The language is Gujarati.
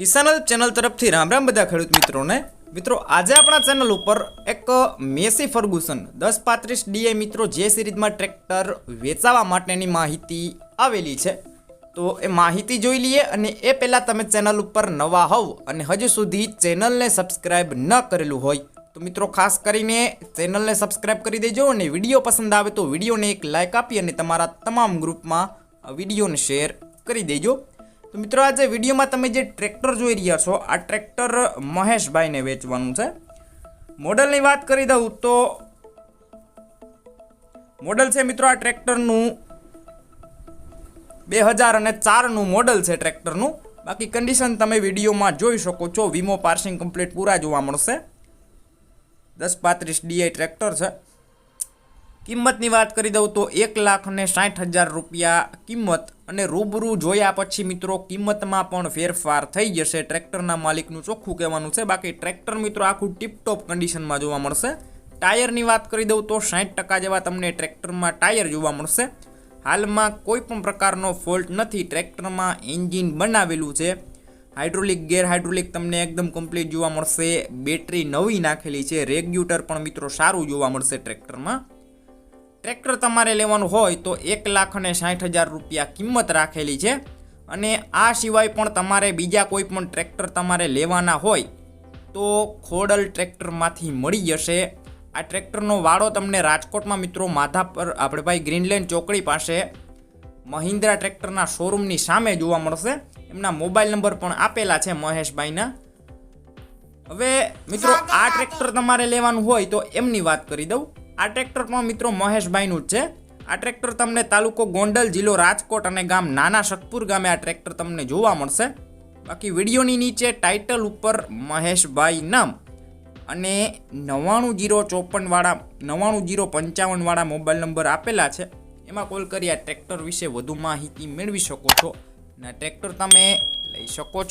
કિસાનલ ચેનલ તરફથી રામ રામ બધા ખેડૂત મિત્રોને. મિત્રો, આજે આપણા ચેનલ ઉપર એક મેસી ફર્ગુસન, દસ પાંત્રીસ ડીએ મિત્રો જે સિરીઝમાં ટ્રેક્ટર વેચાવા માટેની માહિતી આવેલી છે. તો એ માહિતી જોઈ લઈએ અને એ પહેલાં તમે ચેનલ ઉપર નવા હોવ અને હજુ સુધી ચેનલને સબસ્ક્રાઈબ ન કરેલું હોય, તો મિત્રો ખાસ કરીને ચેનલને સબસ્ક્રાઈબ કરી દેજો અને વીડિયો પસંદ આવે તો વિડીયોને એક લાઇક આપી અને તમારા તમામ ગ્રુપમાં વિડીયોને શેર કરી દેજો. તો મિત્રો આજે વિડીયોમાં તમે જે ટ્રેક્ટર જોઈ રહ્યા છો, આ ટ્રેક્ટર મહેશભાઈને વેચવાનું છે. મોડલની વાત કરી દઉં તો મોડલ છે મિત્રો આ ટ્રેક્ટરનું. બે હજાર અને ચારનું મોડલ છે ટ્રેક્ટરનું. બાકી કન્ડિશન તમે વિડીયોમાં જોઈ શકો છો. વીમો પાર્સિંગ કમ્પ્લીટ પૂરા જોવા મળશે. દસ પાંત્રીસ ડીઆઈ ટ્રેક્ટર છે. કિંમતની વાત કરી દઉં તો એક લાખ ને સાઠ હજાર રૂપિયા કિંમત અને રૂબરૂ જોયા પછી મિત્રો કિંમતમાં પણ ફેરફાર થઈ જશે. ટ્રેક્ટરના માલિકનું ચોખ્ખું કહેવાનું છે. બાકી ટ્રેક્ટર મિત્રો આખું ટીપટોપ કન્ડિશનમાં જોવા મળશે. ટાયરની વાત કરી દઉં તો સાઠ ટકા જેવા તમને ટ્રેક્ટરમાં ટાયર જોવા મળશે. હાલમાં કોઈ પણ પ્રકારનો ફોલ્ટ નથી. ટ્રેક્ટરમાં એન્જિન બનાવેલું છે. હાઇડ્રોલિક ગેર હાઇડ્રોલિક તમને એકદમ કમ્પ્લીટ જોવા મળશે. બેટરી નવી નાખેલી છે. રેગ્યુટર પણ મિત્રો સારું જોવા મળશે ટ્રેક્ટરમાં. ટ્રેક્ટર તમારે લેવાનું હોય તો એક લાખ અને સાઠ હજાર રૂપિયા કિંમત રાખેલી છે. અને આ સિવાય પણ તમારે બીજા કોઈ પણ ટ્રેક્ટર તમારે લેવાના હોય તો ખોડલ ટ્રેક્ટરમાંથી મળી જશે. આ ટ્રેક્ટરનો વાળો તમને રાજકોટમાં મિત્રો માધા પર આપણે ભાઈ ગ્રીનલેન્ડ ચોકડી પાસે મહિન્દ્રા ટ્રેક્ટરના શોરૂમની સામે જોવા મળશે. એમના મોબાઈલ નંબર પણ આપેલા છે મહેશભાઈના. હવે મિત્રો આ ટ્રેક્ટર તમારે લેવાનું હોય તો એમની વાત કરી દઉં. આ ટ્રેક્ટર પણ મિત્રો મહેશભાઈનું જ છે. આ ટ્રેક્ટર તમને તાલુકો ગોંડલ, જિલ્લો રાજકોટ અને ગામ નાના શકપુર ગામે આ ટ્રેક્ટર તમને જોવા મળશે. બાકી વિડીયોની નીચે ટાઇટલ ઉપર મહેશભાઈ નામ અને નવ્વાણું જીરો ચોપનવાળા નવ્વાણું જીરો પંચાવનવાળા મોબાઈલ નંબર આપેલા છે. એમાં કોલ કરી આ ટ્રેક્ટર વિશે વધુ માહિતી મેળવી શકો છો. અને ટ્રેક્ટર તમે લઈ શકો છો.